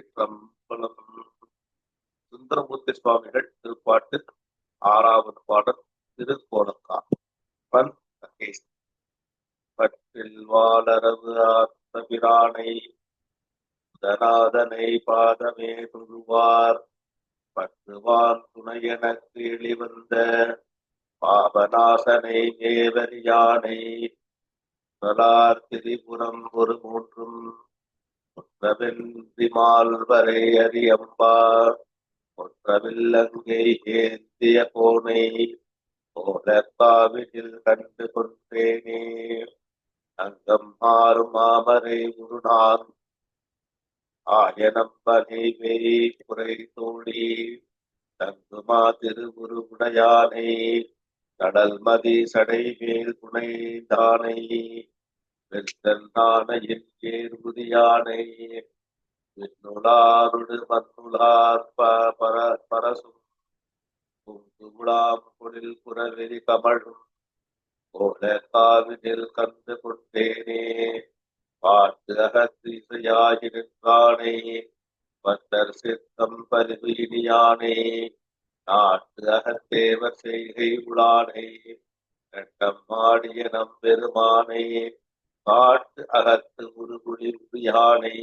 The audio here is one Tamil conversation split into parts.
திருச்சிற்றம்பலம் சுந்தரமூர்த்தி சுவாமிகள் திருப்பாட்டு ஆறாவது பாடல் திருக்கோலக்கா பன் மகேஷ் பற்றில் வாளரவு ஆத்ம பிரானை தனாதனை பாதமே தொழுவார். பற்றுவான் துணை எனக்கு எளிவந்த பாபநாசனை மேவரியானை திரிபுரம் ஒரு மூன்றும் ஒற்றவென்றி மால்வரை அறியம்பா. ஒற்றவில்லங்கை ஏந்திய கோனை போல கண்டு கொண்டேனே. அங்கம் மாறு மாமரை குருநான் ஆயனம் பகைவே குறை தோழி. தங்குமா திருவுருவுடையானை கடல் மதி சடை மேல் துணைதானை வெற்றன்னானையின் ஏர்புதியானை விண்ணுளாருடு மண்ணுளார் பர பரசும் குங்குளாம் பொழில் குறவெறி கமழும் போல காவினில் கண்டு கொண்டேனே பாட்டு அகத்திசையாகி நின்றானே பத்தர் சித்தம் பரிவீனியானே நாட்டு அகத்தேவர் செய்கை உளானை கட்டம் ஆடிய நம்பெருமானை காட்டு அகத்து உருகுழி யானை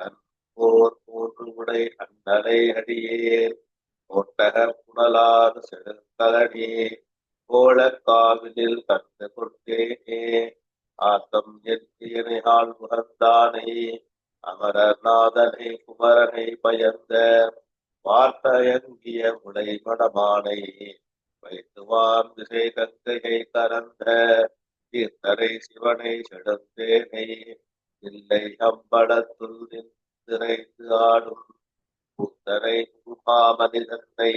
தன் போர் மூன்று உடை அண்ணலை அடியே ஒட்டக புனலாறு செழுக்கலனே கோல காவிலில் கண்டு கொண்டேனே ஆத்தம் எத்தியனை ஆள் முகந்தானை அமரநாதனை குமரனை பயந்த வார்த்தையங்கிய உடை மடமானை வைத்துவான் திசை கங்கையை கரந்த தீர்த்தரை சிவனை செடுந்தேனை இல்லை அம்படத்துள் நின்றிறைந்து ஆடும் புத்தரை குமாமனிதனை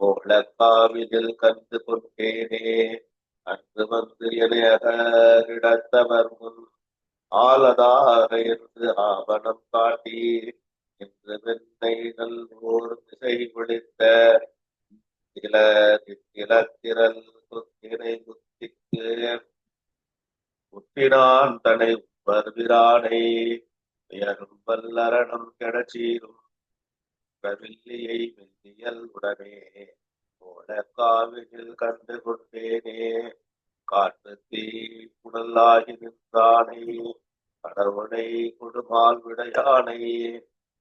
போல கண்டு கொண்டேனே. அன்று வந்து இடையகிடத்தவர் முன் ஆலதாக என்று ஆவணம் காட்டி இன்று வெண்ணை நல்லோர் திசை விழித்த இல இலத்திரல் குத்தினை முத்திக்கு முட்டினான் தனை வருவிரானை உயரும் வல்லரணம் கெடச்சீரும். கவில்லியை மெல்லியல் உடனே போல காவினில் கண்டு கொண்டேனே. காட்டு தீ புனலாகி நின்றானே. கடவுளை கொடுமால் விடையானை.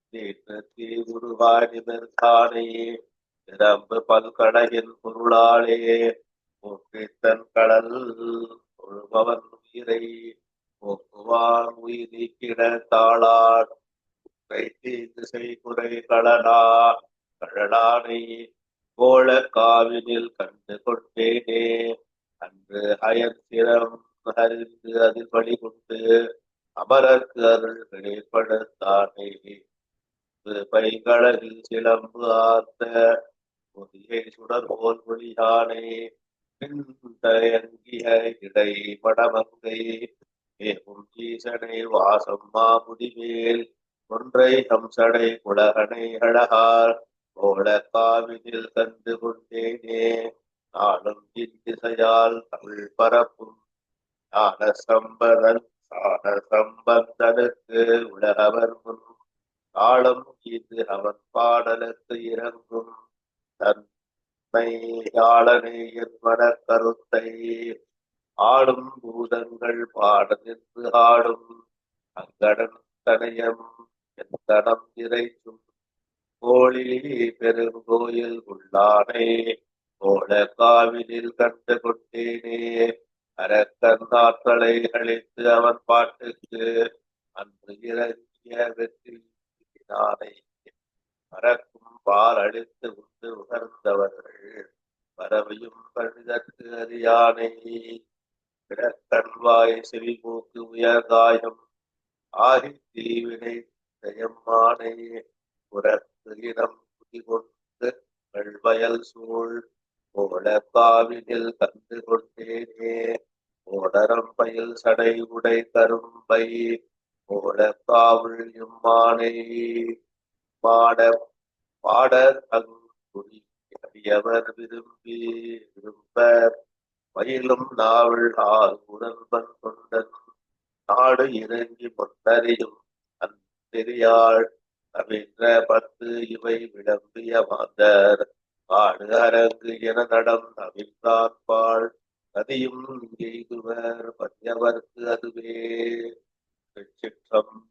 நீட்டு தீ உருவாய் நிமிர்ந்தானை. நிரம்பு பல்கடையின் பொருளாளே போக்கித்தன் கடல் தொழுபவன் உயிரை போக்குவான் உயிரி கிடத்தாளான் தாளான் திசை குறை கடலா கழலானை கோல காவினில் கண்டு கொண்டேனே. அன்று அயன் சிரம் அறிந்து அதில் பலி கொண்டு அமரர்க்கு அருள் வெளிப்படுத்தானே. பைகளவில் சிலம்பு ஆர்த்த புதியை சுடர் போல் ஒளியானே. பின்தயங்கிய இடை மடமங்கை ஏகும் ஈசனை வாசம் மாமுடிவேல் ஒன்றை ஹம்சடை குலகனை அழகார் கோல காவிதில் கண்டு கொண்டேனே நாளும் இந்திசையால் தமிழ் பரப்பும் ஞான சம்பதன் ஞான சம்பந்தனுக்கு உலகவர் முன் காலம் இது அவன் பாடலுக்கு இறங்கும் தன் என் மன கருத்தை. ஆடும் பூதங்கள் பாட நின்று ஆடும் அங்கடன் தனயம் என் தனம் இறைச்சும். கோழி பெருங்கோயில் உள்ளானே கோல காவிலில் கண்டு கொண்டேனே. அரக்கன் அழித்து அவன் பாட்டுக்கு அன்று இறங்கிய வெற்றி நானை மறக்கும் பால் அழித்து உண்டு உகர்ந்தவர்கள் பறவையும் கணிதற்கு அறியானை. கிடக்கண்வாய் செவிமூக்கு உயர்காயம் ஆகி தீவினை ஜெயம்மானை புறத்து இனம் குடிகொண்டு வயல் சூழ் போல கண்டு கொண்டேனே. ஓடரம் பயில் சடை உடை கரும்பை போல இம்மானை. மாட பாட தங்க அங்குடி விரும்பி விரும்பர். மயிலும் நாவல் ஆள் உடன்பன் கொண்டன். நாடு இறங்கி பொன்னறியும் அந்தெரியாள் அவின்ற பத்து இவை விளம்பிய மாந்தர். ஆடு அரங்கு என நடம் அவிழ்ந்தாற்பாள் கதியும் எய்துவர் பஞ்சவர்க்கு அதுவே. சிற்றம்